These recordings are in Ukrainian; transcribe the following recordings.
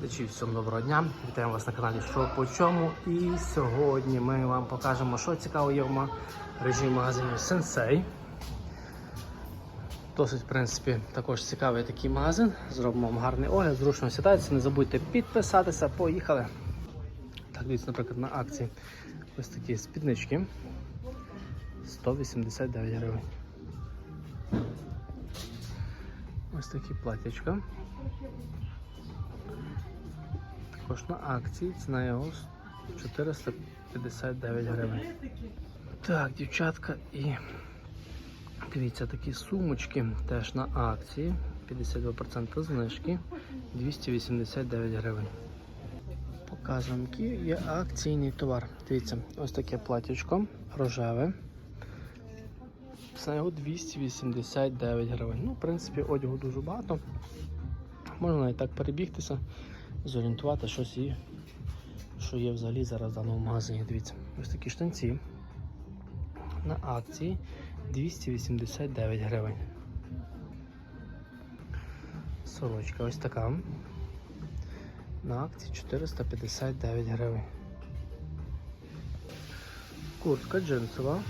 Глядачі, всім доброго дня. Вітаємо вас на каналі Що по чому. І сьогодні ми вам покажемо, що цікаво є в мережі магазинів Sensei. Досить, в принципі, також цікавий такий магазин. Зробимо вам гарний огляд, зручно сідайтеся, не забудьте підписатися. Поїхали. Так, дивіться, наприклад, на акції ось такі спіднички. 189 гривень. Ось такі платячка. Також на акції ціна його 459 гривень. Так, дівчатка, і дивіться, такі сумочки теж на акції. 52% знижки 289 гривень. Показуємо, який є акційний товар. Дивіться, ось таке платічко рожеве. Ціна його 289 гривень. Ну, в принципі, одягу дуже багато. Можна навіть так перебігтися зорієнтувати щось і що є взагалі зараз в даному магазині. Дивіться, ось такі штанці на акції 289 гривень. Сорочка ось така. На акції 459 гривень. Куртка джинсова.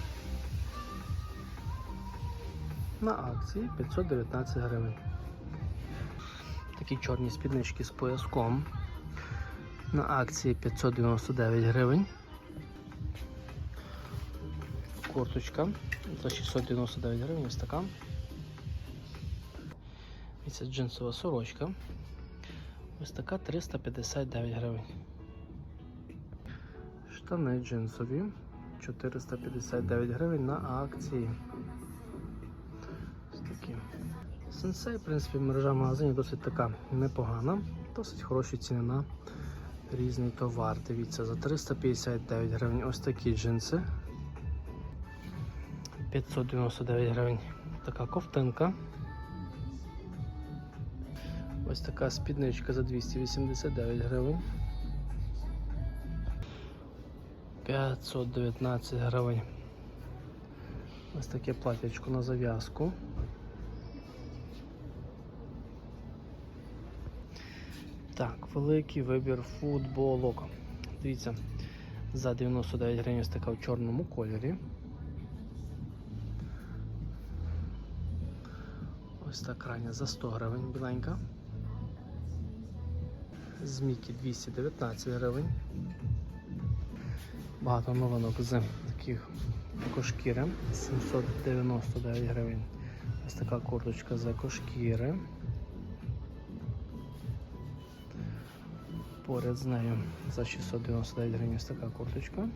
На акції 519 гривень. Такі чорні спіднички з пояском. На акції 599 гривень. Курточка за 699 гривень. Ось така. І це джинсова сорочка. Ось така 359 гривень. Штани джинсові 459 гривень на акції. Ось такі. Сенсей, в принципі, мережа магазинів досить така непогана, досить хороші ціни на різний товар. Дивіться, за 359 гривень ось такі джинси. 599 гривень така ковтинка. Ось така спідничка за 289 гривень. 519 гривень. Ось таке платячко на зав'язку. Так, великий вибір футболок. Дивіться, за 99 гривень ось така в чорному кольорі. Ось так крайня за 100 гривень біленька. Зміки 219 гривень. Багато новинок з таких кошкіри. 799 гривень. Ось така курточка за кошкіри. Поряд з нею за 699 гривень ось така курточка.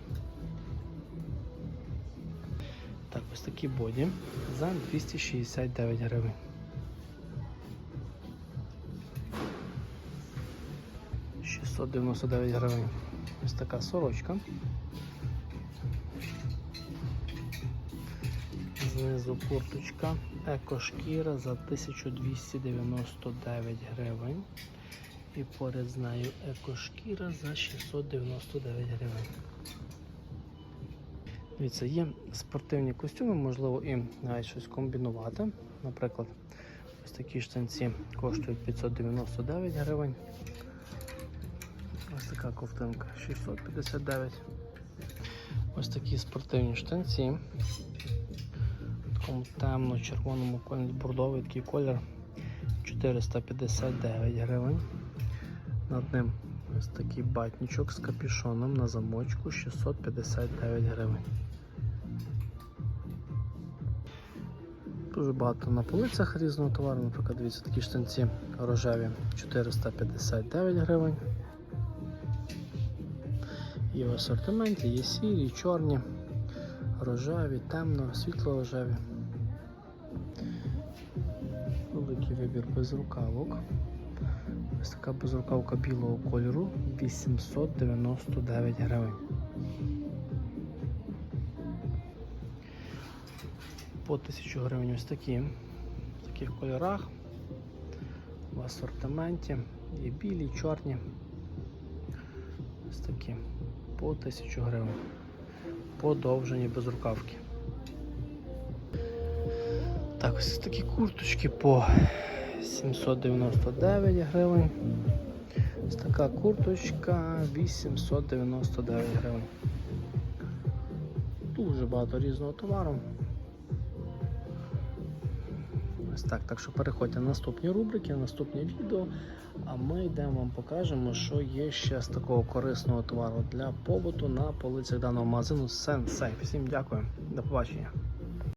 Так, ось такі боді за 269 гривень. Шістсот дев'яносто дев'ять гривень. Ось така сорочка. Знизу курточка екошкіра за 1299 гривень. І поряд з нею екошкіра за 699 гривень. Дивіться, є спортивні костюми, можливо, і навіть щось комбінувати. Наприклад, ось такі штанці коштують 599 гривень. Ось така ковтинка 659. Ось такі спортивні штанці. В такому темно-червоному бордовий такий колір 459 гривень. Над ним ось такий батнічок з капюшоном на замочку 659 гривень. Дуже багато на полицях різного товару, наприклад, дивіться, такі штанці рожеві 459 гривень. Є в асортименті, є сірі, чорні, рожеві, темно, світло-рожеві. Великий вибір безрукавок. Ось така безрукавка білого кольору 899 гривень. По 1000 гривень ось такі в таких кольорах в асортименті. Є білі, і чорні. Ось такі по 1000 гривень. Подовжені безрукавки. Так, ось такі курточки по 799 гривень. Ось така курточка 899 гривень. Дуже багато різного товару. Ось так. Так що переходьте на наступні рубрики, на наступні відео. А ми йдемо вам покажемо, що є ще з такого корисного товару для побуту на полицях даного магазину Sensei. Всім дякую, до побачення.